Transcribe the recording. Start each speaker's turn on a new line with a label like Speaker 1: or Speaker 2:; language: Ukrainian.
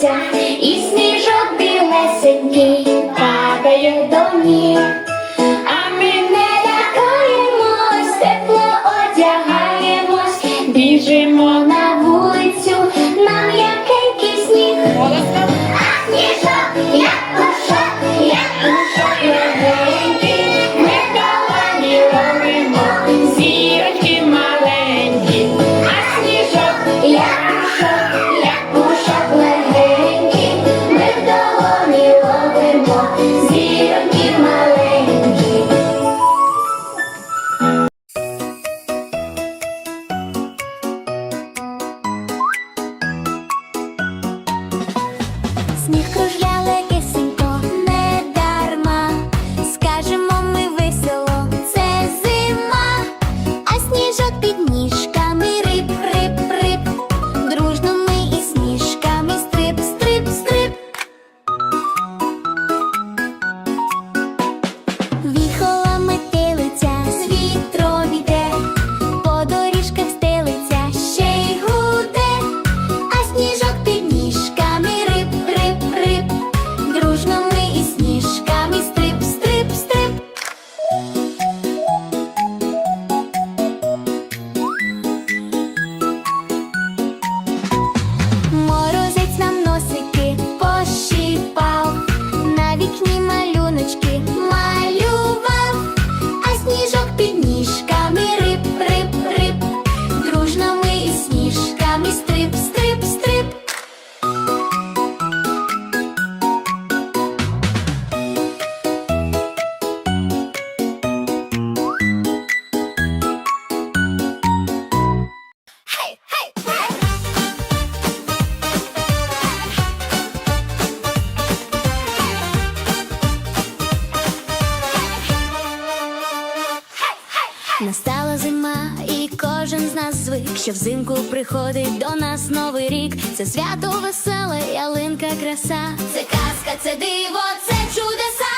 Speaker 1: лється, і сніжок білесенький падає до ніг. А ми не лякаємось, тепло одягаємось, біжимо на вулицю, нам м'якенький сніг. кожен з нас звик, що взимку приходить до нас новий рік. Це свято веселе, ялинка, краса, це казка, це диво, це чудеса.